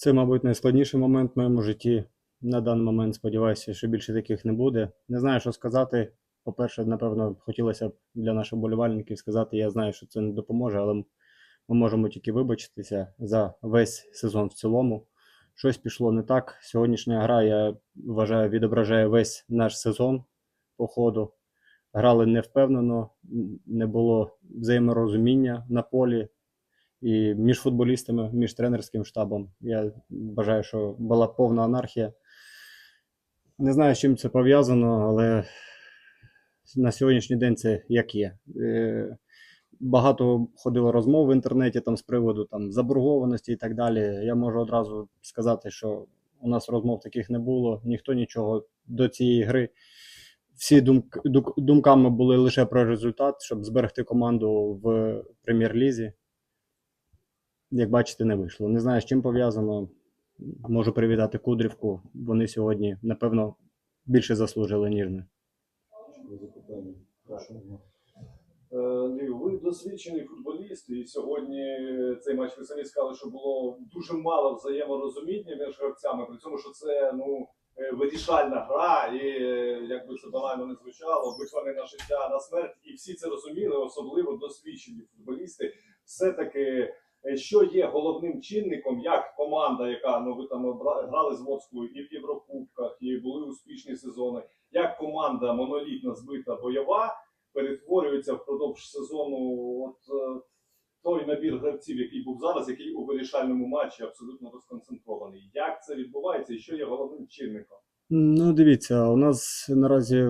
Це, мабуть, найскладніший момент в моєму житті. На даний момент сподіваюся, що більше таких не буде. Не знаю, що сказати. По-перше, напевно, хотілося б для наших болівальників сказати, я знаю, що це не допоможе, але ми можемо тільки вибачитися за весь сезон в цілому. Щось пішло не так. Сьогоднішня гра, я вважаю, відображає весь наш сезон по ходу. Грали невпевнено, не було взаєморозуміння на полі і між футболістами, між тренерським штабом. Я вважаю, що була повна анархія. Не знаю, з чим це пов'язано, але на сьогоднішній день це як є. Е, Багато ходило розмов в інтернеті там з приводу там, заборгованості і так далі. Я можу одразу сказати, що у нас розмов таких не було, ніхто нічого до цієї гри. Всі думк, думками були лише про результат, щоб зберегти команду в прем'єр-лізі. Як бачите, не вийшло. Не знаю, з чим пов'язано. Можу привітати Кудрівку. Вони сьогодні, напевно, більше заслужили, ніж ми. Е, ви досвідчений футболіст, і сьогодні цей матч ви самі сказали, що було дуже мало взаєморозуміння між гравцями, при цьому, що це ну е, вирішальна гра, і е, як би це банально не звучало, битва не на життя, на смерть, і всі це розуміли, особливо досвідчені футболісти. Все-таки, е, що є головним чинником, як команда, яка ну ви там грали з Ворською і в Єврокубках, і були успішні сезони, як команда монолітна збита бойова перетворюється впродовж сезону от е, той набір гравців, який був зараз, який у вирішальному матчі абсолютно розконцентрований. Як це відбувається і що є головним чинником? Ну, дивіться, у нас наразі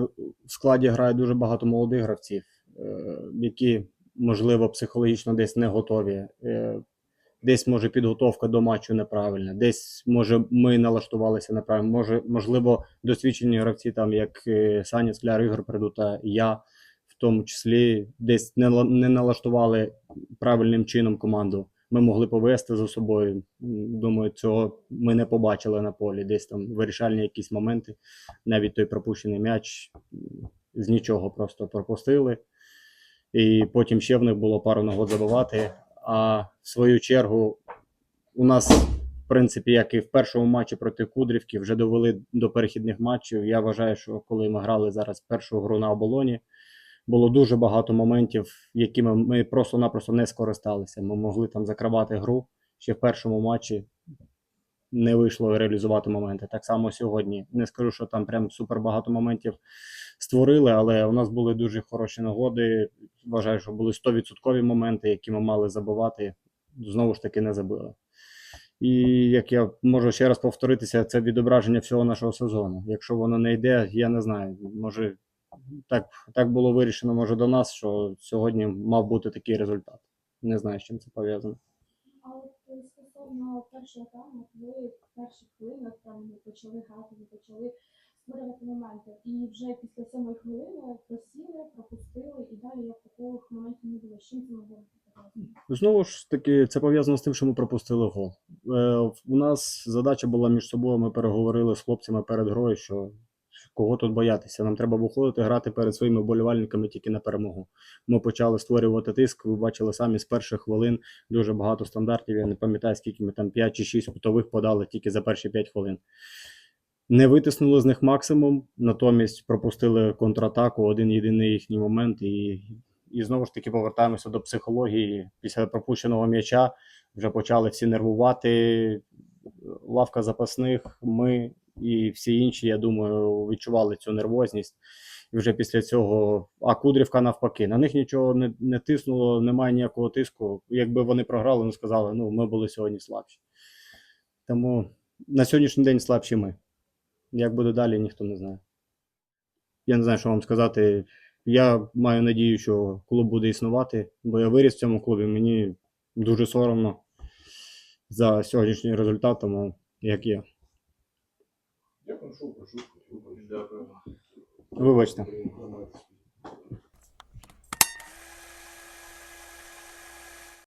в складі грає дуже багато молодих гравців, е, які, можливо, психологічно десь не готові. Е, Десь може підготовка до матчу неправильна, десь може ми налаштувалися неправильно. Може, можливо, досвідчені гравці, там як е, Саня Скляр, Ігор Придута, я в тому числі десь не, не налаштували правильним чином команду. Ми могли повести за собою. Думаю, цього ми не побачили на полі. Десь там вирішальні якісь моменти. Навіть той пропущений м'яч з нічого просто пропустили. І потім ще в них було пару нагод забивати. А в свою чергу у нас, в принципі, як і в першому матчі проти Кудрівки, вже довели до перехідних матчів. Я вважаю, що коли ми грали зараз першу гру на оболоні, було дуже багато моментів, якими ми просто-напросто не скористалися. Ми могли там закривати гру ще в першому матчі. Не вийшло реалізувати моменти. Так само сьогодні. Не скажу, що там прям супер багато моментів створили, але у нас були дуже хороші нагоди. Вважаю, що були 100% моменти, які ми мали забивати. Знову ж таки, не забили. І як я можу ще раз повторитися, це відображення всього нашого сезону. Якщо воно не йде, я не знаю. Може, так, так було вирішено, може, до нас, що сьогодні мав бути такий результат. Не знаю, з чим це пов'язано. А от е, стосовно першого тайму, от ви в перших хвилинах там почали грати, ви почали створювати моменти. І вже після сьомої хвилини просіли, пропустили, і далі як таких моментів не було. Чим це могло? Знову ж таки, це пов'язано з тим, що ми пропустили гол. Е, у нас задача була між собою. Ми переговорили з хлопцями перед грою, що кого тут боятися. Нам треба виходити грати перед своїми вболівальниками тільки на перемогу. Ми почали створювати тиск. Ви бачили самі з перших хвилин дуже багато стандартів. Я не пам'ятаю, скільки ми там 5 чи 6 кутових подали тільки за перші 5 хвилин. Не витиснули з них максимум, натомість пропустили контратаку, один єдиний їхній момент. І, і знову ж таки повертаємося до психології. Після пропущеного м'яча вже почали всі нервувати. Лавка запасних, ми і всі інші, я думаю, відчували цю нервозність. І вже після цього, а Кудрівка навпаки, на них нічого не, не тиснуло, немає ніякого тиску. Якби вони програли, вони сказали, ну ми були сьогодні слабші. Тому на сьогоднішній день слабші ми. Як буде далі, ніхто не знає. Я не знаю, що вам сказати. Я маю надію, що клуб буде існувати, бо я виріс в цьому клубі. Мені дуже соромно за сьогоднішній результат, тому як є. Прошу, прошу. Дякую. Вибачте.